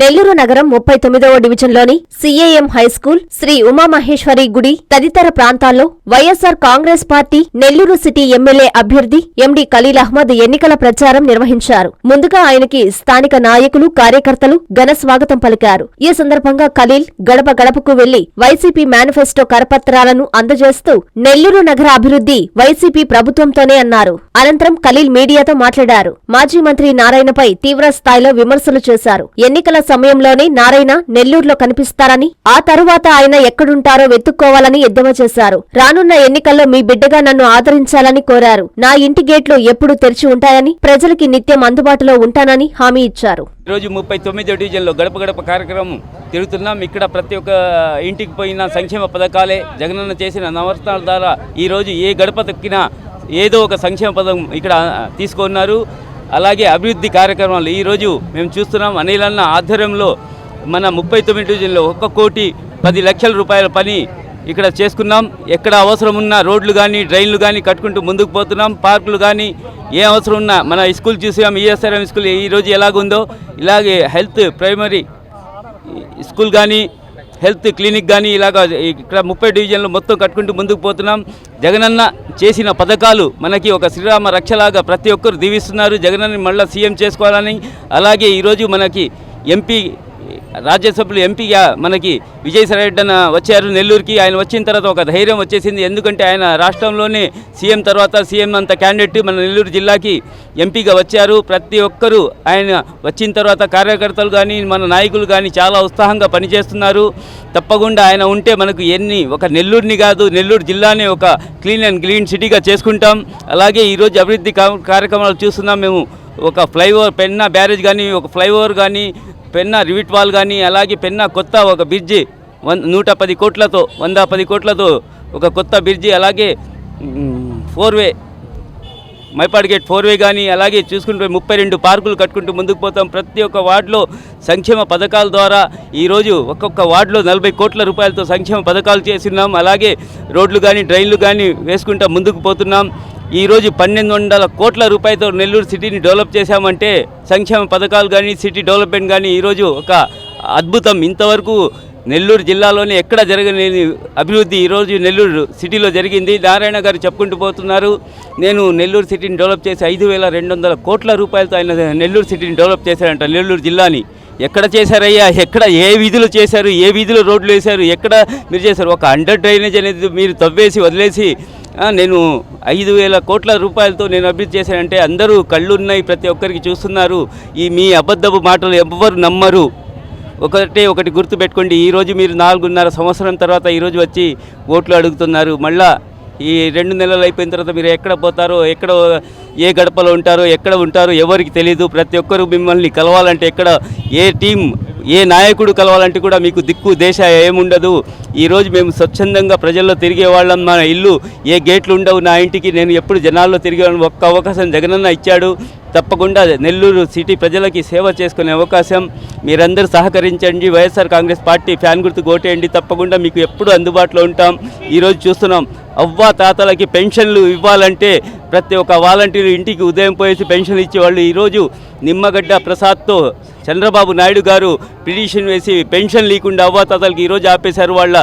నెల్లూరు నగరం ముప్పై తొమ్మిదవ డివిజన్లోని సిఏఎం హైస్కూల్ శ్రీ ఉమామహేశ్వరి గుడి తదితర ప్రాంతాల్లో YSR Congress party Nellore city MLA అభ్యర్థి ఎండి ఖలీల్ అహ్మద్ ఎన్నికల ప్రచారం నిర్వహించారు. ముందుగా ఆయనకి స్థానిక నాయకులు కార్యకర్తలు ఘన స్వాగతం పలికారు. ఈ సందర్భంగా ఖలీల్ గడప గడపకు వెళ్ళి వైసీపీ మేనిఫెస్టో కరపత్రాలను అందజేస్తూ నెల్లూరు నగర అభివృద్ధి వైసీపీ ప్రభుత్వంతోనే అన్నారు. అనంతరం ఖలీల్ మీడియాతో మాట్లాడారు. మాజీ మంత్రి నారాయణపై తీవ్ర స్థాయిలో విమర్శలు చేశారు. ఎన్నికల సమయంలోనే నారాయణ నెల్లూరులో కనిపిస్తారని ఆ తరువాత ఆయన ఎక్కడుంటారో వెతుక్కోవాలని ఎద్దేవా చేశారు. రానున్న ఎన్నికల్లో మీ బిడ్డగా నన్ను ఆదరించాలని కోరారు. నా ఇంటి గేట్లు ఎప్పుడూ తెరిచి ఉంటాయని ప్రజలకి నిత్యం అందుబాటులో ఉంటానని హామీ ఇచ్చారు. ఈరోజు ముప్పై తొమ్మిదో డివిజన్లో గడప గడప కార్యక్రమం తిరుగుతున్నాం. ఇక్కడ ప్రతి ఒక్క ఇంటికి పోయిన సంక్షేమ పథకాలే జగనన్న చేసిన నవరత్నాల ద్వారా ఈరోజు ఏ గడప తొక్కినా ఏదో ఒక సంక్షేమ పథకం ఇక్కడ తీసుకున్నారు. అలాగే అభివృద్ధి కార్యక్రమాలు. ఈరోజు మేము చూస్తున్నాం అనిలన్న ఆధ్వర్యంలో మన ముప్పై తొమ్మిది డివిజన్లో ఒక్క కోటి పది లక్షల రూపాయల పని ఇక్కడ చేసుకున్నాం. ఎక్కడ అవసరం ఉన్న రోడ్లు కానీ డ్రైన్లు కానీ కట్టుకుంటూ ముందుకు పోతున్నాం. పార్కులు కానీ ఏ అవసరం ఉన్నా మన స్కూల్ చూసాం ఈఎస్ఆర్ఎం స్కూల్ ఈరోజు ఎలాగుందో. ఇలాగే హెల్త్ ప్రైమరీ స్కూల్ కానీ హెల్త్ క్లినిక్ కానీ ఇలాగ ఇక్కడ ముప్పై డివిజన్లు మొత్తం కట్టుకుంటూ ముందుకు పోతున్నాం. జగనన్న చేసిన పథకాలు మనకి ఒక శ్రీరామ రక్షలాగా ప్రతి ఒక్కరు దీవిస్తున్నారు. జగనన్న మళ్ళీ సీఎం చేసుకోవాలని అలాగే ఈరోజు మనకి ఎంపీ రాజ్యసభలు ఎంపీగా మనకి విజయసాయిరెడ్డి అన్న వచ్చారు నెల్లూరుకి. ఆయన వచ్చిన తర్వాత ఒక ధైర్యం వచ్చేసింది. ఎందుకంటే ఆయన రాష్ట్రంలోనే సీఎం తర్వాత సీఎం అంత క్యాండిడేట్ మన నెల్లూరు జిల్లాకి ఎంపీగా వచ్చారు. ప్రతి ఒక్కరూ ఆయన వచ్చిన తర్వాత కార్యకర్తలు కానీ మన నాయకులు కానీ చాలా ఉత్సాహంగా పనిచేస్తున్నారు. తప్పకుండా ఆయన ఉంటే మనకు ఎన్ని ఒక నెల్లూరుని కాదు నెల్లూరు జిల్లానే ఒక క్లీన్ అండ్ గ్రీన్ సిటీగా చేసుకుంటాం. అలాగే ఈరోజు అభివృద్ధి కార్యక్రమాలు చూస్తున్నాం. మేము ఒక ఫ్లైఓవర్ పెన్నా బ్యారేజ్ కానీ ఒక ఫ్లైఓవర్ కానీ పెన్నా రివిట్ వాల్ కానీ అలాగే పెన్నా కొత్త ఒక బ్రిడ్జి వన్ నూట పది కోట్లతో వంద పది కోట్లతో ఒక కొత్త బ్రిడ్జి అలాగే four way Mypadu gate four way కానీ అలాగే చూసుకుంటే ముప్పై రెండు పార్కులు కట్టుకుంటూ ముందుకు పోతాం. ప్రతి ఒక్క వార్డులో సంక్షేమ పథకాల ద్వారా ఈరోజు ఒక్కొక్క వార్డులో నలభై కోట్ల రూపాయలతో సంక్షేమ పథకాలు చేస్తున్నాం. అలాగే రోడ్లు కానీ డ్రైన్లు కానీ వేసుకుంటా ముందుకు పోతున్నాం. ఈరోజు పన్నెండు వందల కోట్ల రూపాయలతో నెల్లూరు సిటీని డెవలప్ చేశామంటే సంక్షేమ పథకాలు కానీ సిటీ డెవలప్మెంట్ కానీ ఈరోజు ఒక అద్భుతం. ఇంతవరకు నెల్లూరు జిల్లాలోనే ఎక్కడ జరగలేని అభివృద్ధి ఈరోజు నెల్లూరు సిటీలో జరిగింది. నారాయణ గారు చెప్పుకుంటూ పోతున్నారు నేను నెల్లూరు సిటీని డెవలప్ చేసి ఐదు వేల రెండు వందల కోట్ల రూపాయలతో ఆయన నెల్లూరు సిటీని డెవలప్ చేశారంట నెల్లూరు జిల్లాని. ఎక్కడ చేశారయ్యా? ఎక్కడ ఏ వీధులు చేశారు? ఏ వీధిలో రోడ్లు వేశారు? ఎక్కడ మీరు చేశారు? ఒక అండర్ డ్రైనేజ్ అనేది మీరు తవ్వేసి వదిలేసి నేను ఐదు వేల కోట్ల రూపాయలతో నేను అభివృద్ధి చేశానంటే అందరూ కళ్ళున్నాయి ప్రతి ఒక్కరికి చూస్తున్నారు. ఈ మీ అబద్ధపు మాటలు ఎవ్వరు నమ్మరు. ఒకటే ఒకటి గుర్తుపెట్టుకోండి ఈరోజు మీరు నాలుగున్నర సంవత్సరం తర్వాత ఈరోజు వచ్చి ఓట్లు అడుగుతున్నారు. మళ్ళా ఈ రెండు నెలలు అయిపోయిన తర్వాత మీరు ఎక్కడ పోతారో ఎక్కడ ఏ గడపలో ఉంటారో ఎక్కడ ఉంటారో ఎవరికి తెలియదు ప్రతి ఒక్కరు మిమ్మల్ని కలవాలంటే ఎక్కడ ఏ టీం ఏ నాయకుడు కలవాలంటే కూడా మీకు దిక్కు దేశ ఏముండదు. ఈరోజు మేము స్వచ్ఛందంగా ప్రజల్లో తిరిగే వాళ్ళం. మన ఇల్లు ఏ గేట్లు ఉండవు. నా ఇంటికి నేను ఎప్పుడు జనాల్లో తిరిగే ఒక్క అవకాశం జగనన్న ఇచ్చాడు. తప్పకుండా నెల్లూరు సిటీ ప్రజలకి సేవ చేసుకునే అవకాశం. మీరందరూ సహకరించండి. వైఎస్ఆర్ కాంగ్రెస్ పార్టీ ఫ్యాన్ గుర్తు కోటేయండి. తప్పకుండా మీకు ఎప్పుడు అందుబాటులో ఉంటాం. ఈరోజు చూస్తున్నాం. అవ్వ తాతలకి పెన్షన్లు ఇవ్వాలంటే ప్రతి ఒక్క వాలంటీర్ ఇంటికి ఉదయం పోయేసి పెన్షన్ ఇచ్చేవాళ్ళు. ఈరోజు నిమ్మగడ్డ ప్రసాద్తో చంద్రబాబు నాయుడు గారు పిటిషన్ వేసి పెన్షన్ లేకుండా అవ్వాతాతలకి ఈరోజు ఆపేశారు. వాళ్ళ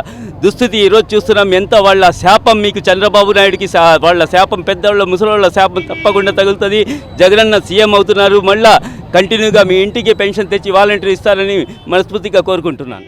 దుస్థితి ఈరోజు చూస్తున్నాం. ఎంత వాళ్ళ శాపం మీకు చంద్రబాబు నాయుడుకి వాళ్ళ శాపం పెద్దవాళ్ళ ముసలోళ్ళ శాపం తప్పకుండా తగులుతుంది. జగనన్న సీఎం అవుతున్నారు. మళ్ళా కంటిన్యూగా మీ ఇంటికి పెన్షన్ తెచ్చి వాలంటీర్ ఇస్తారని మనస్ఫూర్తిగా కోరుకుంటున్నాను.